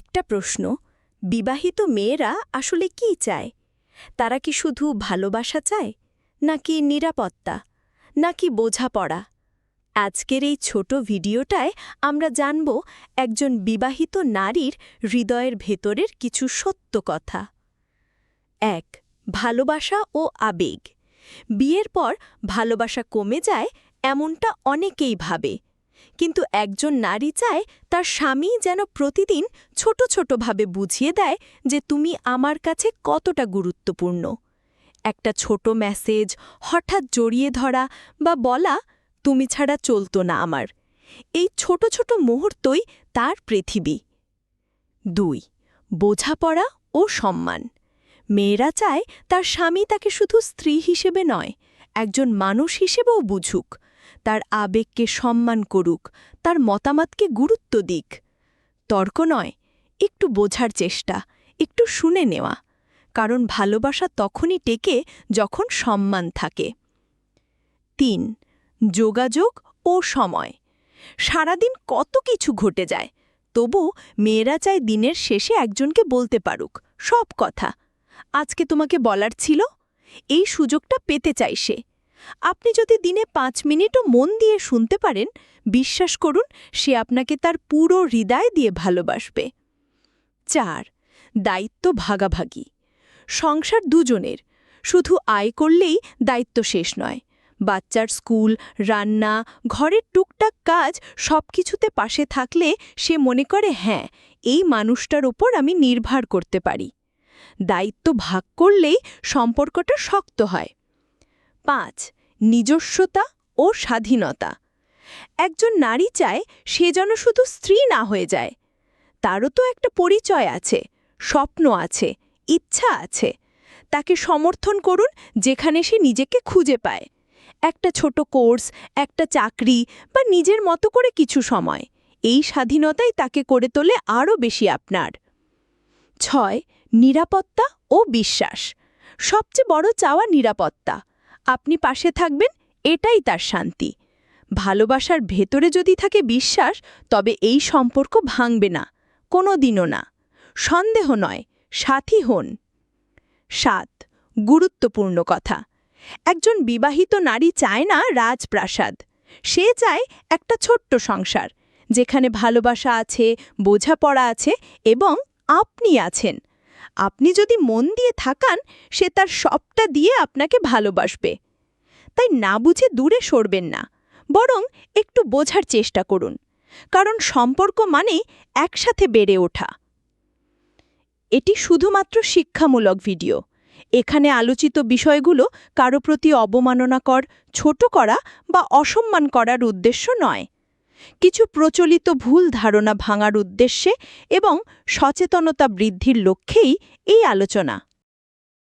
একটা প্রশ্ন, বিবাহিত মেয়েরা আসলে কি চায়? তারা কি শুধু ভালোবাসা চায়, নাকি নিরাপত্তা, নাকি বোঝাপড়া? আজকের এই ছোট ভিডিওটায় আমরা জানব একজন বিবাহিত নারীর হৃদয়ের ভেতরের কিছু সত্য কথা। এক, ভালোবাসা ও আবেগ। বিয়ের পর ভালোবাসা কমে যায় এমনটা অনেকেই ভাবে। কিন্তু একজন নারী চায় তার স্বামী যেন প্রতিদিন ছোট ছোটভাবে বুঝিয়ে দেয় যে তুমি আমার কাছে কতটা গুরুত্বপূর্ণ। একটা ছোট মেসেজ, হঠাৎ জড়িয়ে ধরা বা বলা, তুমি ছাড়া চলতো না আমার। এই ছোট ছোট মুহূর্তই তার পৃথিবী। দুই, বোঝাপড়া ও সম্মান। মেয়েরা চায় তার স্বামী তাকে শুধু স্ত্রী হিসেবে নয়, একজন মানুষ হিসেবেও বুঝুক। তার আবেগকে সম্মান করুক, তার মতামতকে গুরুত্ব দিক। তর্ক নয়, একটু বোঝার চেষ্টা, একটু শুনে নেওয়া, কারণ ভালোবাসা তখনই টেকে যখন সম্মান থাকে। তিন, যোগাযোগ ও সময়। সারাদিন কত কিছু ঘটে যায়, তবু মেয়েরা চায় দিনের শেষে একজনকে বলতে পারুক, সব কথা। আজকে তোমাকে বলার ছিল, এই সুযোগটা পেতে চাই সে। আপনি যদি দিনে পাঁচ মিনিটও মন দিয়ে শুনতে পারেন, বিশ্বাস করুন, সে আপনাকে তার পুরো হৃদয় দিয়ে ভালোবাসবে। চার, দায়িত্ব ভাগাভাগি। সংসার দুজনের। শুধু আয় করলেই দায়িত্ব শেষ নয়। বাচ্চার স্কুল, রান্না, ঘরের টুকটাক কাজ সবকিছুতে পাশে থাকলে সে মনে করে হ্যাঁ এই মানুষটার ওপর আমি নির্ভর করতে পারি। দায়িত্ব ভাগ করলেই সম্পর্কটা শক্ত হয়। পাঁচ, নিজস্বতা ও স্বাধীনতা। একজন নারী চায় সে যেন শুধু স্ত্রী না হয়ে যায়। তারও তো একটা পরিচয় আছে, স্বপ্ন আছে, ইচ্ছা আছে। তাকে সমর্থন করুন যেখানে সে নিজেকে খুঁজে পায়। একটা ছোট কোর্স, একটা চাকরি বা নিজের মতো করে কিছু সময়। এই স্বাধীনতাই তাকে করে তোলে আরও বেশি আপনার। ছয়, নিরাপত্তা ও বিশ্বাস। সবচেয়ে বড় চাওয়া নিরাপত্তা। আপনি পাশে থাকবেন, এটাই তার শান্তি। ভালোবাসার ভেতরে যদি থাকে বিশ্বাস, তবে এই সম্পর্ক ভাঙবে না কোনো দিনও না। সন্দেহ নয়, সাথী হন। সাত, গুরুত্বপূর্ণ কথা। একজন বিবাহিত নারী চায় না রাজপ্রাসাদ। সে চায় একটা ছোট্ট সংসার, যেখানে ভালোবাসা আছে, বোঝাপড়া আছে, এবং আপনি আছেন। আপনি যদি মন দিয়ে থাকান, সে তার সবটা দিয়ে আপনাকে ভালোবাসবে। তাই না বুঝে দূরে সরবেন না, বরং একটু বোঝার চেষ্টা করুন, কারণ সম্পর্ক মানে একসাথে বেড়ে ওঠা। এটি শুধুমাত্র শিক্ষামূলক ভিডিও। এখানে আলোচিত বিষয়গুলো কারও প্রতি অবমাননাকর, ছোট করা বা অসম্মান করার উদ্দেশ্য নয়। কিছু প্রচলিত ভুল ধারণা ভাঙার উদ্দেশ্যে এবং সচেতনতা বৃদ্ধির লক্ষ্যেই এই আলোচনা।